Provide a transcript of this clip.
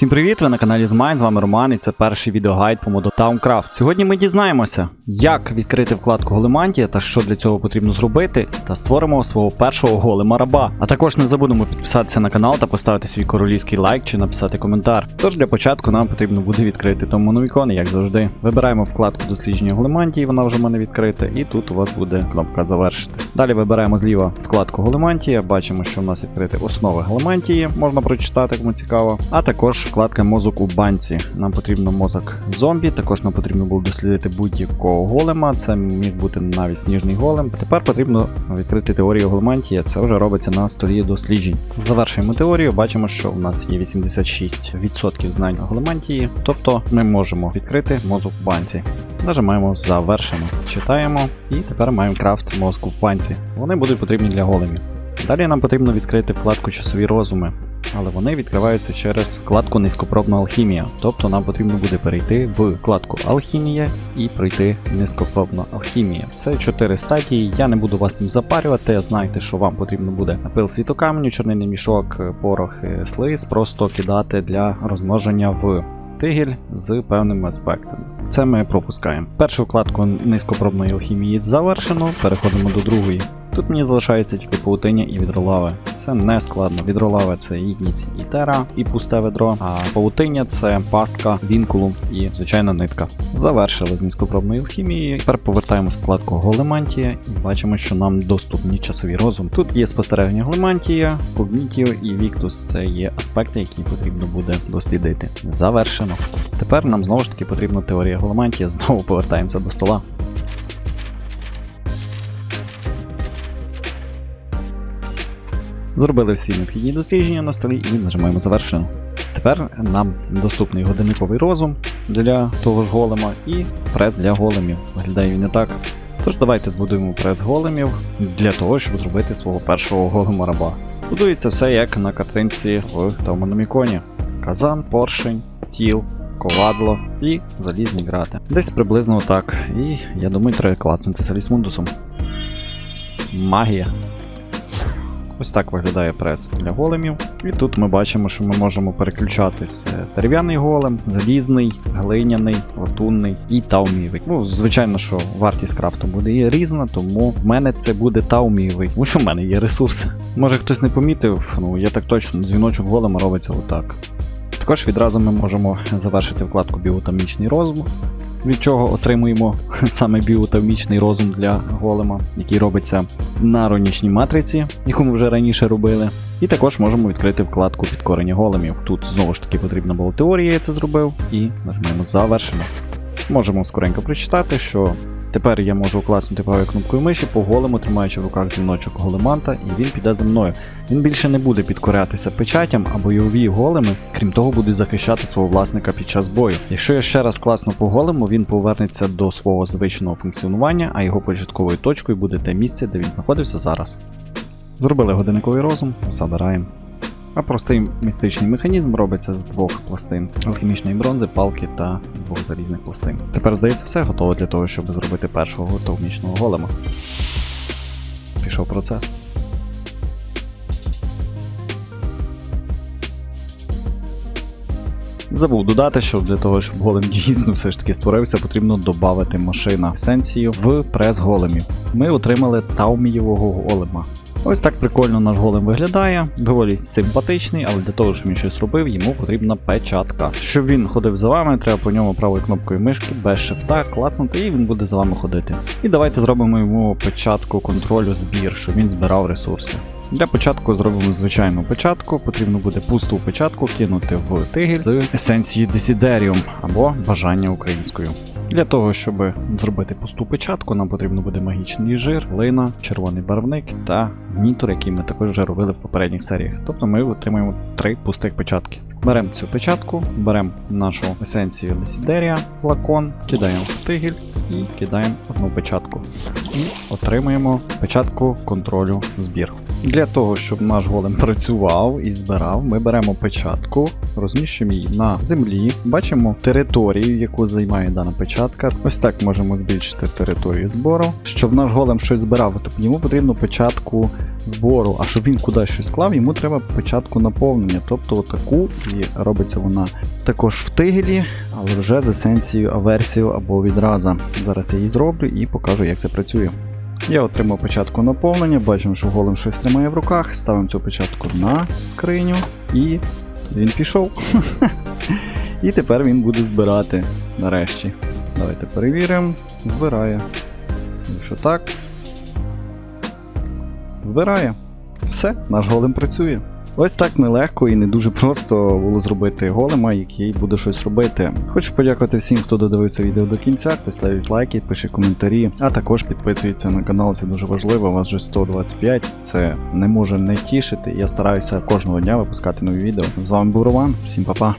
Всім привіт! Ви на каналі Змайн, з вами Роман, і це перший відеогайд по моду Towncraft. Сьогодні ми дізнаємося, як відкрити вкладку Големантія та що для цього потрібно зробити, та створимо свого першого голема раба. А також не забудемо підписатися на канал та поставити свій королівський лайк чи написати коментар. Тож для початку нам потрібно буде відкрити тому новікони, як завжди. Вибираємо вкладку дослідження Големантії, вона вже в мене відкрита, і тут у вас буде кнопка завершити. Далі вибираємо зліва вкладку Големантія, бачимо, що в нас відкриті основи Големантії, можна прочитати, кому цікаво. А також вкладка мозок у банці. Нам потрібно мозок зомбі, також нам потрібно було дослідити будь-якого голема. Це міг бути навіть сніжний голем. Тепер потрібно відкрити теорію големантія. Це вже робиться на столі досліджень. Завершуємо теорію. Бачимо, що у нас є 86% знань големантії, тобто ми можемо відкрити мозок в банці. Нажимаємо завершено. Читаємо і тепер маємо крафт мозку в банці. Вони будуть потрібні для големів. Далі нам потрібно відкрити вкладку часові розуми але вони відкриваються через вкладку низькопробна алхімія. Тобто нам потрібно буде перейти в вкладку Алхімія і пройти низькопробна алхімія. Це чотири стадії. Я не буду вас тим запарювати. Знайте, що вам потрібно буде напил світокаменю, чорнильний мішок, порох, слиз, просто кидати для розмноження в тигель з певними аспектами. Це ми пропускаємо. Першу вкладку низькопробної алхімії завершено. Переходимо до другої. Тут мені залишається тільки паутиня і відролави. Це не складно. Відролави це ідність і тера, і пусте ведро, а паутиня це пастка, вінкулум і звичайна нитка. Завершили з низькопробної алхімії. Тепер повертаємось в вкладку Големантія і бачимо, що нам доступні часові розум. Тут є спостереження Големантія, Когнітіо і Віктус. Це є аспекти, які потрібно буде дослідити. Завершено. Тепер нам знову ж таки потрібна теорія Големантія. Знову повертаємося до стола. Зробили всі необхідні дослідження на столі і нажимаємо завершено. Тепер нам доступний годинниковий розум для того ж голема і прес для големів. Виглядає він не так. Тож давайте збудуємо прес големів для того, щоб зробити свого першого голема раба. Будується все як на картинці в Таумономіконі. Казан, поршень, тіл, ковадло і залізні грати. Десь приблизно так. І я думаю, треба клацнути залізмундусом. Магія. Ось так виглядає прес для големів. І тут ми бачимо, що ми можемо переключатись е, дерев'яний голем, залізний, глиняний, латунний і таумівий. Ну, звичайно, що вартість крафту буде різна, тому в мене це буде таумівий, тому що в мене є ресурси. Може хтось не помітив, ну я так точно, дзвіночок голема робиться отак. Також відразу ми можемо завершити вкладку біотамічний розум, від чого отримуємо саме біотавмічний розум для голема, який робиться на ронічній матриці, яку ми вже раніше робили. І також можемо відкрити вкладку підкорення големів. Тут знову ж таки потрібна була теорія, я це зробив, і нажмемо завершено. Можемо скоренько прочитати, що Тепер я можу класнути правою кнопкою миші по голему, тримаючи в руках дзвіночок големанта, і він піде за мною. Він більше не буде підкорятися печатям, а бойові големи, крім того, будуть захищати свого власника під час бою. Якщо я ще раз класну по голему, він повернеться до свого звичного функціонування, а його початковою точкою буде те місце, де він знаходився зараз. Зробили годинниковий розум, забираємо. А простий містичний механізм робиться з двох пластин алхімічної бронзи, палки та двох залізних пластин. Тепер, здається, все готово для того, щоб зробити першого готовнічного голема. Пішов процес. Забув додати, що для того, щоб голем дійсно все ж таки створився, потрібно додати машина есенцію в прес големів. Ми отримали таумієвого голема. Ось так прикольно наш голем виглядає, доволі симпатичний, але для того, щоб він щось робив, йому потрібна печатка. Щоб він ходив за вами, треба по ньому правою кнопкою мишки без шифта клацнути, і він буде за вами ходити. І давайте зробимо йому печатку контролю збір, щоб він збирав ресурси. Для початку зробимо звичайну печатку, потрібно буде пусту печатку кинути в тигель з есенції Десідеріум або бажання українською. Для того, щоб зробити пусту печатку, нам потрібно буде магічний жир, глина, червоний барвник та нітор, який ми також вже робили в попередніх серіях. Тобто ми отримаємо три пустих печатки. Беремо цю печатку, беремо нашу есенцію Лесідерія, флакон, кидаємо в тигіль і кидаємо одну печатку. І отримуємо печатку контролю збір. Для того, щоб наш голем працював і збирав, ми беремо печатку, розміщуємо її на землі, бачимо територію, яку займає дана печатка. Ось так можемо збільшити територію збору. Щоб наш голем щось збирав, то йому потрібно печатку збору, а щоб він кудись щось склав, йому треба печатку наповнення. Тобто отаку, і робиться вона також в тигелі, але вже з есенцією, аверсією або відраза. Зараз я її зроблю і покажу, як це працює. Я отримав початку наповнення, бачимо, що голем щось тримає в руках, ставимо цю початку на скриню і він пішов. І тепер він буде збирати нарешті. Давайте перевіримо. Збирає. Якщо так. Збирає. Все, наш голем працює. Ось так нелегко і не дуже просто було зробити голема, який буде щось робити. Хочу подякувати всім, хто додивився відео до кінця, хто ставить лайки, пише коментарі, а також підписується на канал, це дуже важливо. Вас вже 125, це не може не тішити. Я стараюся кожного дня випускати нові відео. З вами був Роман, всім па-па.